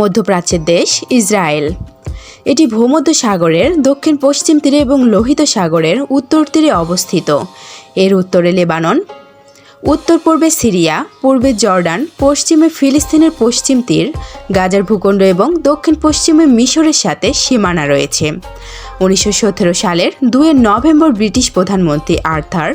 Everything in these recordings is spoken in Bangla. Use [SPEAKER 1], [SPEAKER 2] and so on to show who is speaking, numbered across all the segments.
[SPEAKER 1] মধ্যপ্রাচ্যের দেশ ইসরায়েল। এটি ভূমধ্য সাগরের দক্ষিণ পশ্চিম তীরে এবং লোহিত সাগরের উত্তর তীরে অবস্থিত। এর উত্তরে লেবানন উত্তর পূর্বে সিরিয়া, পূর্বে জর্ডান, পশ্চিমে ফিলিস্তিনের পশ্চিম তীর, গাজার ভূখণ্ড এবং দক্ষিণ পশ্চিমে মিশরের সাথে সীমানা রয়েছে। উনিশশো সতেরো সালের দুই নভেম্বর ব্রিটিশ প্রধানমন্ত্রী আর্থার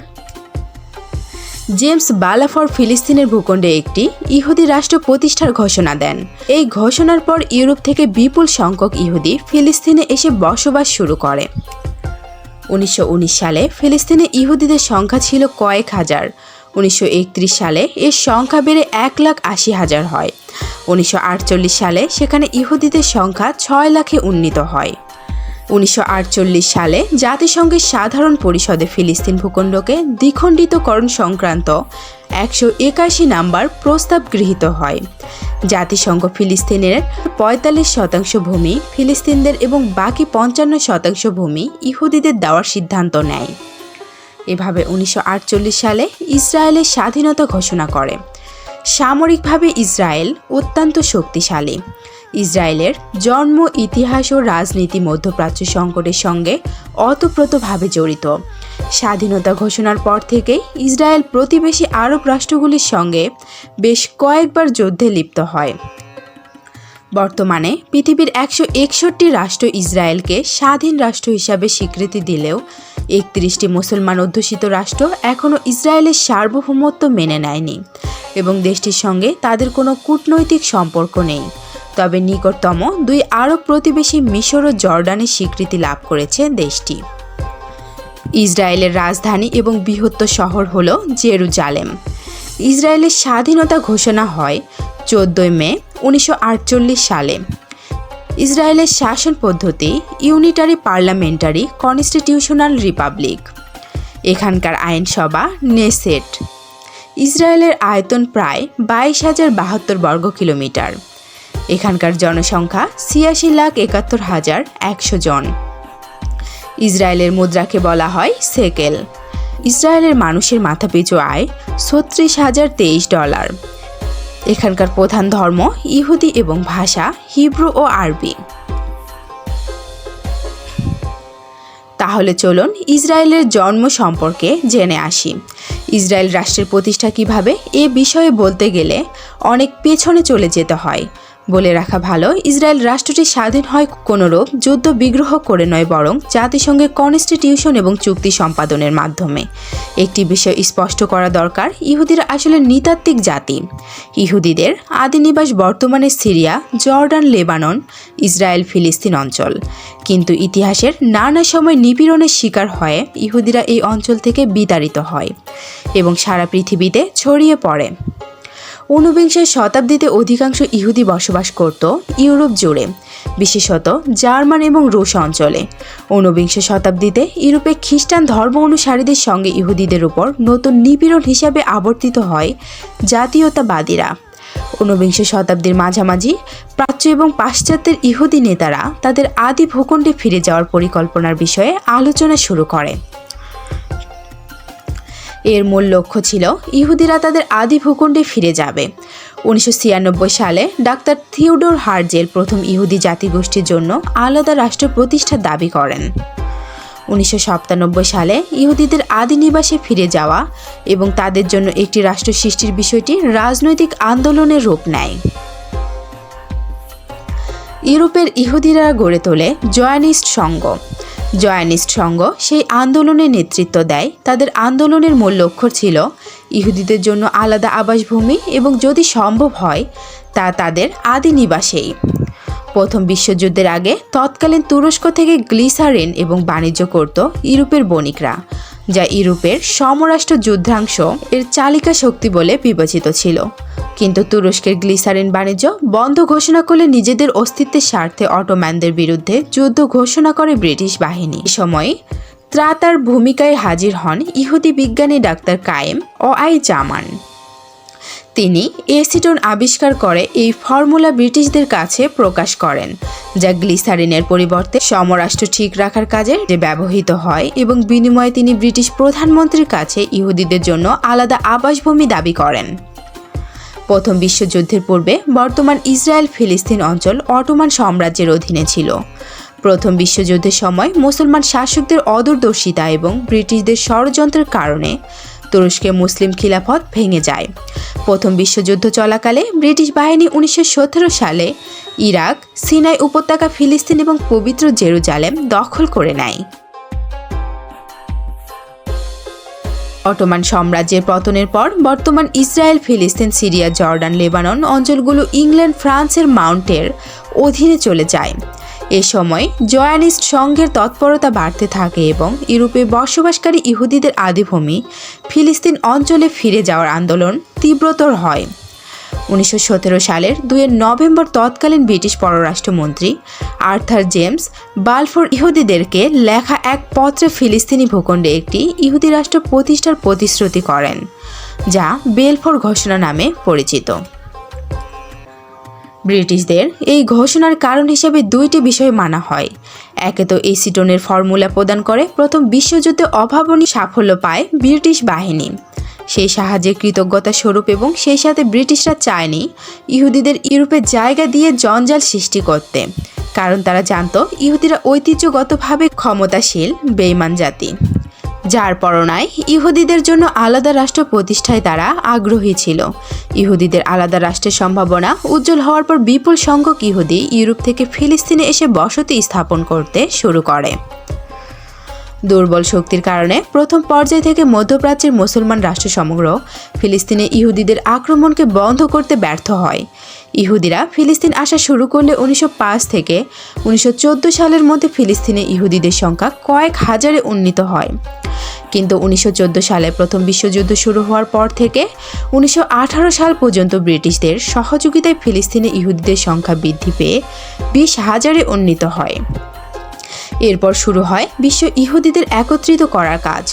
[SPEAKER 1] জেমস বালাফর ফিলিস্তিনের ভূখণ্ডে একটি ইহুদি রাষ্ট্র প্রতিষ্ঠার ঘোষণা দেন। এই ঘোষণার পর ইউরোপ থেকে বিপুল সংখ্যক ইহুদি ফিলিস্তিনে এসে বসবাস শুরু করে। উনিশশো উনিশ সালে ফিলিস্তিনে ইহুদিদের সংখ্যা ছিল কয়েক হাজার। উনিশশো সালে এর সংখ্যা বেড়ে এক লাখ আশি হাজার হয়। উনিশশো আটচল্লিশ সালে সেখানে ইহুদিদের সংখ্যা ছয় লাখে উন্নীত হয়। উনিশশো আটচল্লিশ সালে জাতিসংঘের সাধারণ পরিষদে ফিলিস্তিন ভূখণ্ডকে দ্বিখণ্ডিতকরণ সংক্রান্ত একশো একাশি নাম্বার প্রস্তাব গৃহীত হয়। জাতিসংঘ ফিলিস্তিনের পঁয়তাল্লিশ শতাংশ ভূমি ফিলিস্তিনদের এবং বাকি পঞ্চান্ন শতাংশ ভূমি ইহুদিদের দেওয়ার সিদ্ধান্ত নেয়। এভাবে উনিশশো আটচল্লিশ সালে ইসরায়েলের স্বাধীনতা ঘোষণা করে। সামরিকভাবে ইসরায়েল অত্যন্ত শক্তিশালী। ইসরায়েলের জন্ম, ইতিহাস ও রাজনীতি মধ্যপ্রাচ্য সংকটের সঙ্গে অতপ্রতভাবে জড়িত। স্বাধীনতা ঘোষণার পর থেকেই ইসরায়েল প্রতিবেশী আরব রাষ্ট্রগুলির সঙ্গে বেশ কয়েকবার যুদ্ধে লিপ্ত হয়। বর্তমানে পৃথিবীর একশো একষট্টি রাষ্ট্র ইসরায়েলকে স্বাধীন রাষ্ট্র হিসাবে স্বীকৃতি দিলেও একত্রিশটি মুসলমান অধ্যুষিত রাষ্ট্র এখনও ইসরায়েলের সার্বভৌমত্ব মেনে নেয়নি এবং দেশটির সঙ্গে তাদের কোনো কূটনৈতিক সম্পর্ক নেই। তবে নিকটতম দুই আরব প্রতিবেশী মিশর ও জর্ডানের স্বীকৃতি লাভ করেছে দেশটি। ইসরায়েলের রাজধানী এবং বৃহত্তর শহর হল জেরুজালেম। ইসরায়েলের স্বাধীনতা ঘোষণা হয় চোদ্দোই মে উনিশশো আটচল্লিশ সালে। ইসরায়েলের শাসন পদ্ধতি, ইউনিটারি পার্লামেন্টারি কনস্টিটিউশনাল রিপাবলিক। এখানকার আইনসভা নেসেট। ইসরায়েলের আয়তন প্রায় বাইশ হাজার বাহাত্তর বর্গ কিলোমিটার। এখানকার জনসংখ্যা ছিয়াশি লাখ একাত্তর হাজার একশো জন। ইসরায়েলের মুদ্রাকে বলা হয় সেকেল। ইসরায়েলের মানুষের মাথাপিছু আয় ছত্রিশ হাজার তেইশ ডলার। এখানকার প্রধান ধর্ম ইহুদি এবং ভাষা হিব্রু ও আরবি। তাহলে চলুন ইসরায়েলের জন্ম সম্পর্কে জেনে আসি। ইসরায়েল রাষ্ট্রের প্রতিষ্ঠা কীভাবে এ বিষয়ে বলতে গেলে অনেক পেছনে চলে যেতে হয়। বলে রাখা ভালো। ইসরায়েল রাষ্ট্রটি স্বাধীন হয় কোনোরূপ যুদ্ধ বিগ্রহ করে নয় বরং জাতিসংঘের কনস্টিটিউশন এবং চুক্তি সম্পাদনের মাধ্যমে। একটি বিষয় স্পষ্ট করা দরকার, ইহুদিরা আসলে নৃতাত্ত্বিক জাতি। ইহুদিদের আদিনিবাস বর্তমানে সিরিয়া, জর্ডান, লেবানন, ইসরায়েল, ফিলিস্তিন অঞ্চল। কিন্তু ইতিহাসের নানা সময় নিপীড়নের শিকার হয়ে ইহুদিরা এই অঞ্চল থেকে বিতাড়িত হয় এবং সারা পৃথিবীতে ছড়িয়ে পড়ে। ঊনবিংশ শতাব্দীতে অধিকাংশ ইহুদি বসবাস করত ইউরোপ জুড়ে, বিশেষত জার্মান এবং রুশ অঞ্চলে। ঊনবিংশ শতাব্দীতে ইউরোপে খ্রিস্টান ধর্ম অনুসারীদের সঙ্গে ইহুদিদের উপর নতুন নিপীড়ন হিসাবে আবর্তিত হয় জাতীয়তাবাদীরা। ঊনবিংশ শতাব্দীর মাঝামাঝি প্রাচ্য এবং পাশ্চাত্যের ইহুদি নেতারা তাদের আদি ভূখণ্ডে ফিরে যাওয়ার পরিকল্পনার বিষয়ে আলোচনা শুরু করে। এর মূল লক্ষ্য ছিল ইহুদিরা তাদের আদি ভূখণ্ডে ফিরে যাবে। উনিশশো ছিয়ানব্বই সালে ডাক্তার থিওডোর হার্জেল প্রথম ইহুদি জাতিগোষ্ঠীর জন্য আলাদা রাষ্ট্র প্রতিষ্ঠার দাবি করেন। উনিশশো সাতানব্বই সালে ইহুদিদের আদি নিবাসে ফিরে যাওয়া এবং তাদের জন্য একটি রাষ্ট্র সৃষ্টির বিষয়টি রাজনৈতিক আন্দোলনের রূপ নেয়। ইউরোপের ইহুদিরা গড়ে তোলে জয়ানিস্ট সংঘ। জয়ানিস্ট সংঘ সেই আন্দোলনের নেতৃত্ব দেয়। তাদের আন্দোলনের মূল লক্ষ্য ছিল ইহুদিদের জন্য আলাদা আবাসভূমি এবং যদি সম্ভব হয়, তা তাদের আদি নিবাসেই। প্রথম বিশ্বযুদ্ধের আগে তৎকালীন তুরস্ক থেকে গ্লিসারিন এবং বাণিজ্য করত ইউরোপের বণিকরা, যা ইউরোপের সমরাষ্ট্র যুদ্ধাংশ এর চালিকা শক্তি বলে বিবেচিত ছিল। কিন্তু তুরস্কের গ্লিসারিন বাণিজ্য বন্ধ ঘোষণা করলে নিজেদের অস্তিত্বের স্বার্থে অটোম্যানদের বিরুদ্ধে যুদ্ধ ঘোষণা করে ব্রিটিশ বাহিনী। এ সময় ত্রাতার ভূমিকায় হাজির হন ইহুদি বিজ্ঞানী ডাক্তার কায়েম ও আই জামান। তিনি এসিটন আবিষ্কার করে এই ফর্মুলা ব্রিটিশদের কাছে প্রকাশ করেন, যা গ্লিসারিনের পরিবর্তে সমরাষ্ট্র ঠিক রাখার কাজে ব্যবহৃত হয় এবং বিনিময়ে তিনি ব্রিটিশ প্রধানমন্ত্রীর কাছে ইহুদিদের জন্য আলাদা আবাসভূমি দাবি করেন। প্রথম বিশ্বযুদ্ধের পূর্বে বর্তমান ইসরায়েল ফিলিস্তিন অঞ্চল অটোমান সাম্রাজ্যের অধীনে ছিল। প্রথম বিশ্বযুদ্ধের সময় মুসলমান শাসকদের অদূরদর্শিতা এবং ব্রিটিশদের ষড়যন্ত্রের কারণে তুরস্কে মুসলিম খিলাফত ভেঙে যায়। প্রথম বিশ্বযুদ্ধ চলাকালে ব্রিটিশ বাহিনী উনিশশো সতেরো সালে ইরাক, সিনাই উপত্যকা ফিলিস্তিন এবং পবিত্র জেরুজালেম দখল করে নেয়। অটোমান সাম্রাজ্যের পতনের পর বর্তমান ইসরায়েল, ফিলিস্তিন, সিরিয়া, জর্ডান, লেবানন অঞ্চলগুলো ইংল্যান্ড, ফ্রান্সের মাউন্টের অধীনে চলে যায়। এ সময় জয়ানিস্ট সংঘের তৎপরতা বাড়তে থাকে এবং ইউরোপে বসবাসকারী ইহুদিদের আদিভূমি ফিলিস্তিন অঞ্চলে ফিরে যাওয়ার আন্দোলন তীব্রতর হয়। উনিশশো সতেরো সালের দুয়ের নভেম্বর তৎকালীন ব্রিটিশ পররাষ্ট্রমন্ত্রী আর্থার জেমস বালফোর ইহুদিদেরকে লেখা এক পত্রে ফিলিস্তিনি ভূখণ্ডে একটি ইহুদি রাষ্ট্র প্রতিষ্ঠার প্রতিশ্রুতি করেন, যা বেলফোর ঘোষণা নামে পরিচিত। ব্রিটিশদের এই ঘোষণার কারণ হিসেবে দুইটি বিষয় মানা হয়। একে তো এসিটনের ফর্মুলা প্রদান করে, প্রথম বিশ্বযুদ্ধে অভাবনীয় সাফল্য পায় ব্রিটিশ বাহিনী। সেই সাহায্যের কৃতজ্ঞতা স্বরূপ এবং সেই সাথে ব্রিটিশরা চায়নি ইহুদিদের ইউরোপে জায়গা দিয়ে জঞ্জাল সৃষ্টি করতে, কারণ তারা জানত ইহুদিরা ঐতিহ্যগতভাবে ক্ষমতাশীল বেইমান জাতি। যার পরনায় ইহুদিদের জন্য আলাদা রাষ্ট্র প্রতিষ্ঠায় তারা আগ্রহী ছিল। ইহুদিদের আলাদা রাষ্ট্রের সম্ভাবনা উজ্জ্বল হওয়ার পর বিপুল সংখ্যক ইহুদি ইউরোপ থেকে ফিলিস্তিনে এসে বসতি স্থাপন করতে শুরু করে। দুর্বল শক্তির কারণে প্রথম পর্যায় থেকে মধ্যপ্রাচ্যের মুসলমান রাষ্ট্র সমগ্র ফিলিস্তিনে ইহুদিদের আক্রমণকে বন্ধ করতে ব্যর্থ হয়। ইহুদিরা ফিলিস্তিন আসা শুরু করলে উনিশশো পাঁচ থেকে উনিশশো চোদ্দ সালের মধ্যে ফিলিস্তিনে ইহুদিদের সংখ্যা কয়েক হাজারে উন্নীত হয়। কিন্তু উনিশশো চোদ্দ সালে প্রথম বিশ্বযুদ্ধ শুরু হওয়ার পর থেকে উনিশশো আঠারো সাল পর্যন্ত ব্রিটিশদের সহযোগিতায় ফিলিস্তিনে ইহুদিদের সংখ্যা বৃদ্ধি পেয়ে বিশ হাজারে উন্নীত হয়। এরপর শুরু হয় বিশ্ব ইহুদিদের একত্রিত করার কাজ।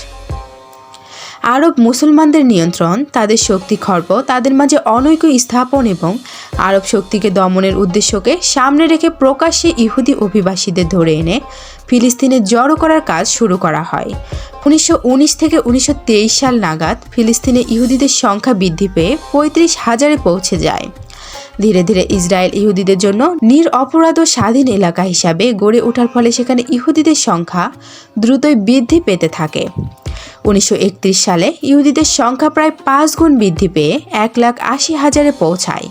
[SPEAKER 1] আরব মুসলমানদের নিয়ন্ত্রণ, তাদের শক্তি খর্ব, তাদের মাঝে অনৈক্য স্থাপন এবং আরব শক্তিকে দমনের উদ্দেশ্যকে সামনে রেখে প্রকাশ্যে ইহুদি অভিবাসীদের ধরে এনে ফিলিস্তিনে জড়ো করার কাজ শুরু করা হয়। উনিশশো উনিশ থেকে উনিশশো তেইশ সাল নাগাদ ফিলিস্তিনে ইহুদিদের সংখ্যা বৃদ্ধি পেয়ে পঁয়ত্রিশ হাজারে পৌঁছে যায়। ধীরে ধীরে ইসরায়েল ইহুদিদের জন্য নির অপরাধ ও স্বাধীন এলাকা হিসাবে গড়ে ওঠার ফলে সেখানে ইহুদিদের সংখ্যা দ্রুতই বৃদ্ধি পেতে থাকে। উনিশশো সালে ইহুদিদের সংখ্যা প্রায় পাঁচ গুণ বৃদ্ধি পেয়ে এক লাখ আশি হাজারে পৌঁছায়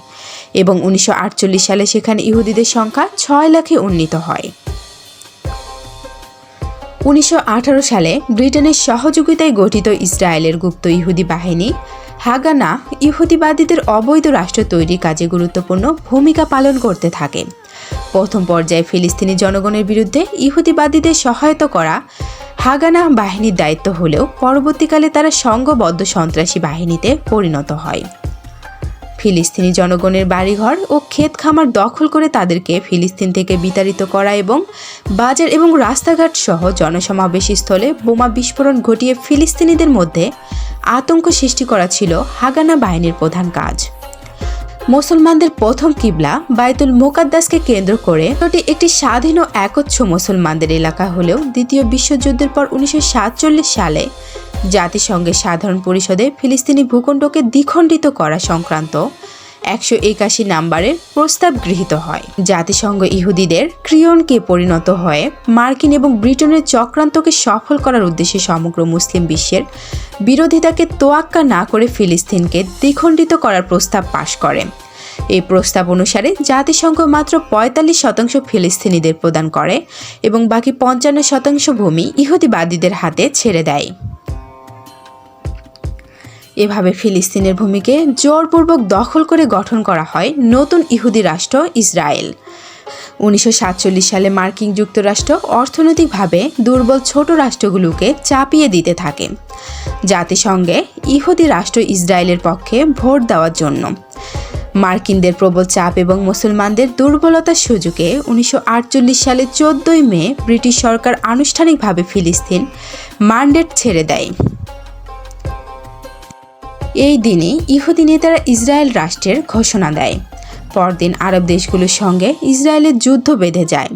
[SPEAKER 1] এবং উনিশশো আটচল্লিশ সালে সেখানে ইহুদিদের সংখ্যা ছয় লাখে উন্নীত হয়। উনিশশো আঠারো সালে ব্রিটেনের সহযোগিতায় গঠিত ইসরায়েলের গুপ্ত ইহুদি বাহিনী হাগানা ইহুদিবাদীদের অবৈধ রাষ্ট্র তৈরির কাজে গুরুত্বপূর্ণ ভূমিকা পালন করতে থাকে। প্রথম পর্যায়ে ফিলিস্তিনি জনগণের বিরুদ্ধে ইহুদিবাদীদের সহায়তা করা হাগানা বাহিনীর দায়িত্ব হলেও পরবর্তীকালে তারা সংঘবদ্ধ সন্ত্রাসী বাহিনীতে পরিণত হয়। ফিলিস্তিনি জনগণের বাড়িঘর ও ক্ষেত খামার দখল করে তাদেরকে ফিলিস্তিন থেকে বিতাড়িত করা এবং বাজার এবং রাস্তাঘাট সহ জনসমাবেশ স্থলে বোমা বিস্ফোরণ ঘটিয়ে ফিলিস্তিনিদের মধ্যে আতঙ্ক সৃষ্টি করা ছিল হাগানা বাহিনীর প্রধান কাজ। মুসলমানদের প্রথম কিবলা বায়তুল মোকাদ্দাসকে কেন্দ্র করে ওটি একটি স্বাধীন ও একচ্ছ মুসলমানদের এলাকা হলেও দ্বিতীয় বিশ্বযুদ্ধের পর উনিশশো সাতচল্লিশ সালে জাতিসংঘের সাধারণ পরিষদে ফিলিস্তিনি ভূখণ্ডকে দ্বিখণ্ডিত করা সংক্রান্ত একশো একাশি নাম্বারের প্রস্তাব গৃহীত হয়। জাতিসংঘ ইহুদিদের ক্রিয়নকে পরিণত হয়ে মার্কিন এবং ব্রিটেনের চক্রান্তকে সফল করার উদ্দেশ্যে সমগ্র মুসলিম বিশ্বের বিরোধিতাকে তোয়াক্কা না করে ফিলিস্তিনকে দ্বিখণ্ডিত করার প্রস্তাব পাশ করে। এই প্রস্তাব অনুসারে জাতিসংঘ মাত্র পঁয়তাল্লিশ শতাংশ ফিলিস্তিনিদের প্রদান করে এবং বাকি পঞ্চান্ন শতাংশ ভূমি ইহুদিবাদীদের হাতে ছেড়ে দেয়। এভাবে ফিলিস্তিনের ভূমিকে জোরপূর্বক দখল করে গঠন করা হয় নতুন ইহুদি রাষ্ট্র ইসরায়েল। উনিশশো সাতচল্লিশ সালে মার্কিন যুক্তরাষ্ট্র অর্থনৈতিকভাবে দুর্বল ছোট রাষ্ট্রগুলোকে চাপিয়ে দিতে থাকে। জাতিসংঘে ইহুদি রাষ্ট্র ইসরায়েলের পক্ষে ভোট দেওয়ার জন্য। মার্কিনদের প্রবল চাপ এবং মুসলমানদের দুর্বলতার সুযোগে উনিশশো আটচল্লিশ সালে চোদ্দই মে ব্রিটিশ সরকার আনুষ্ঠানিকভাবে ফিলিস্তিন মান্ডেট ছেড়ে দেয়। এই দিনে ইহুদি নেতারা ইসরায়েল রাষ্ট্রের ঘোষণা দেয়। পরদিন আরব দেশগুলোর সঙ্গে ইসরায়েলের যুদ্ধ বেঁধে যায়।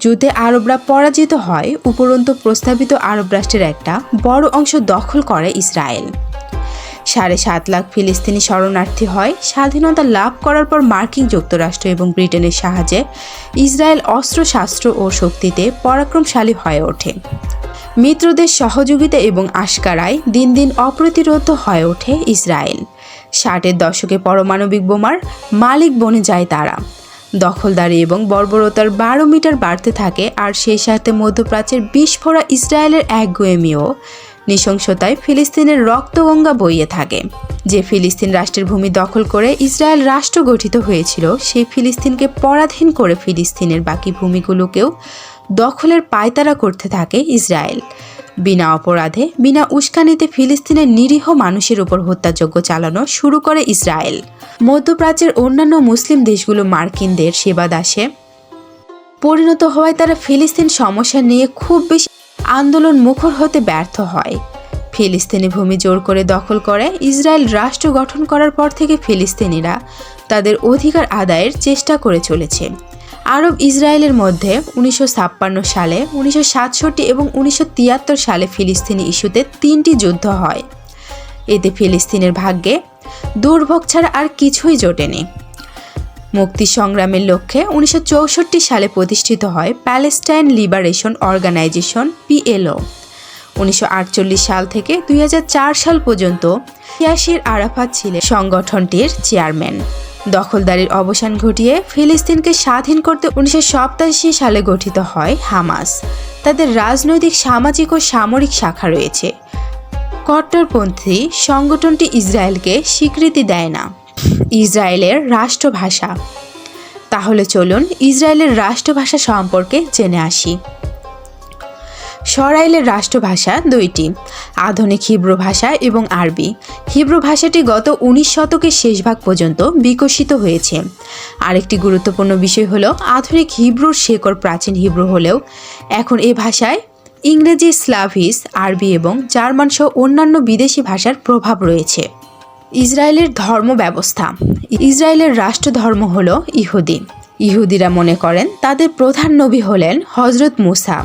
[SPEAKER 1] যুদ্ধে আরবরা পরাজিত হয় উপরন্ত প্রস্তাবিত আরব রাষ্ট্রের একটা বড় অংশ দখল করে ইসরায়েল। সাড়ে সাত লাখ ফিলিস্তিনি শরণার্থী হয়, স্বাধীনতা লাভ করার পর মার্কিন যুক্তরাষ্ট্র এবং ব্রিটেনের সাহায্যে ইসরায়েল অস্ত্রশাস্ত্র ও শক্তিতে পরাক্রমশালী হয়ে ওঠে। মিত্রদের সহযোগিতা এবং আশকারায় দিন দিন অপ্রতিরোধ হয়ে ওঠে ইসরায়েল। ষাটের দশকে পারমাণবিক বোমার মালিক বনে যায় তারা। দখলদারি এবং বর্বরতার বারো মিটার বাড়তে থাকে আর সেই সাথে মধ্যপ্রাচ্যের বিস্ফোরা ইসরায়েলের একগুয়েমিও নৃশংসতায় ফিলিস্তিনের রক্তগঙ্গা বইয়ে থাকে। যে ফিলিস্তিন রাষ্ট্রের ভূমি দখল করে ইসরায়েল রাষ্ট্র গঠিত হয়েছিল, সেই ফিলিস্তিনকে পরাধীন করে ফিলিস্তিনের বাকি ভূমিগুলোকেও দখলের পায়তারা করতে থাকে ইসরায়েল। বিনা অপরাধে, বিনা উস্কানিতে ফিলিস্তিনের নিরীহ মানুষের উপর হত্যাযজ্ঞ চালানো শুরু করে ইসরায়েল। মধ্যপ্রাচ্যের অন্যান্য মুসলিম দেশগুলো মার্কিনদের সেবা দাসে। পরিণত হওয়ায় তারা ফিলিস্তিন সমস্যা নিয়ে খুব বেশি আন্দোলন মুখর হতে ব্যর্থ হয়। ফিলিস্তিনি ভূমি জোর করে দখল করে, ইসরায়েল রাষ্ট্র গঠন করার পর থেকে ফিলিস্তিনিরা তাদের অধিকার আদায়ের চেষ্টা করে চলেছে। আরব ইসরায়েলের মধ্যে উনিশশো ছাপ্পান্ন সালে, উনিশশো সাতষট্টি এবং উনিশশো তিয়াত্তর সালে ফিলিস্তিনি ইস্যুতে তিনটি যুদ্ধ হয়। এতে ফিলিস্তিনের ভাগ্যে দুর্ভোগ ছাড়া আর কিছুই জোটেনি। মুক্তি সংগ্রামের লক্ষ্যে উনিশশো চৌষট্টি সালে প্রতিষ্ঠিত হয় প্যালেস্টাইন লিবারেশন অর্গানাইজেশন, পিএলও। উনিশশো আটচল্লিশ সাল থেকে দুই হাজার চার সাল পর্যন্ত ইয়াসির আরাফাত ছিলেন সংগঠনটির চেয়ারম্যান। দখলদারির অবসান ঘটিয়ে ফিলিস্তিনকে স্বাধীন করতে উনিশশো সাতাশি সালে গঠিত হয় হামাস। তাদের রাজনৈতিক, সামাজিক ও সামরিক শাখা রয়েছে। কট্টরপন্থী সংগঠনটি ইসরায়েলকে স্বীকৃতি দেয় না। ইসরায়েলের রাষ্ট্রভাষা। তাহলে চলুন ইসরায়েলের রাষ্ট্রভাষা সম্পর্কে জেনে আসি। সরাইলের রাষ্ট্রভাষা দুইটি, আধুনিক হিব্রু ভাষা এবং আরবি। হিব্রু ভাষাটি গত উনিশ শতকের শেষ ভাগ পর্যন্ত বিকশিত হয়েছে। আরেকটি গুরুত্বপূর্ণ বিষয় হলো, আধুনিক হিব্রুর শেকড় প্রাচীন হিব্রু হলেও এখন এ ভাষায় ইংরেজি, স্লাভিস, আরবি এবং জার্মান সহ অন্যান্য বিদেশি ভাষার প্রভাব রয়েছে। ইসরায়েলের ধর্ম ব্যবস্থা ইসরায়েলের রাষ্ট্র ধর্ম হল ইহুদি। ইহুদিরা মনে করেন তাদের প্রধান নবী হলেন হজরত মুসা।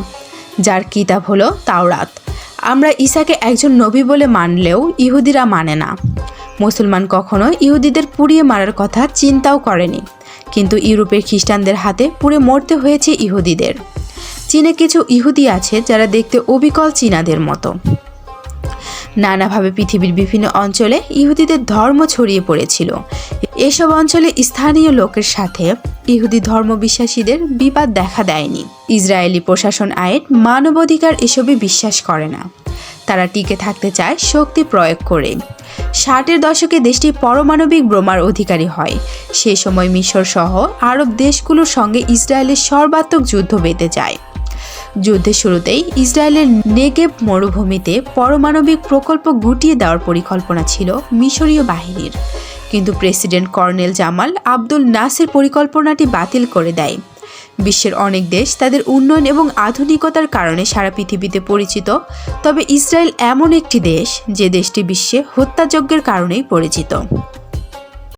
[SPEAKER 1] যার কিতাব হলো তাওরাত। আমরা ঈশাকে একজন নবী বলে মানলেও ইহুদিরা মানে না। মুসলমান কখনো ইহুদিদের পুড়িয়ে মারার কথা চিন্তাও করেনি। কিন্তু ইউরোপের খ্রিস্টানদের হাতে পুড়ে মরতে হয়েছে ইহুদিদের। চীনে কিছু ইহুদি আছে যারা দেখতে অবিকল চীনাদের মতো। নানাভাবে পৃথিবীর বিভিন্ন অঞ্চলে ইহুদিদের ধর্ম ছড়িয়ে পড়েছিল। এসব অঞ্চলে স্থানীয় লোকের সাথে ইহুদি ধর্মবিশ্বাসীদের বিবাদ দেখা দেয়নি। ইসরায়েলি প্রশাসন আইন মানবাধিকার এসবে বিশ্বাস করে না। তারা টিকে থাকতে চায় শক্তি প্রয়োগ করে। ষাটের দশকে দেশটি পারমাণবিক বোমার অধিকারী হয়। সে সময় মিশর সহ আরব দেশগুলোর সঙ্গে ইসরায়েলের সর্বাত্মক যুদ্ধ বেঁধে যায়। যুদ্ধের শুরুতেই ইসরায়েলের নেগেব মরুভূমিতে পারমাণবিক প্রকল্প গুটিয়ে দেওয়ার পরিকল্পনা ছিল মিশরীয় বাহিনীর। কিন্তু president colonel Jamal Abdul Nasser পরিকল্পনাটি বাতিল করে দেয়। বিশ্বের অনেক দেশ তাদের উন্নয়ন এবং আধুনিকতার কারণে সারা পৃথিবীতে পরিচিত, তবে ইসরায়েল এমন একটি দেশ যে দেশটি বিশ্বে হত্যাযজ্ঞের কারণেই পরিচিত।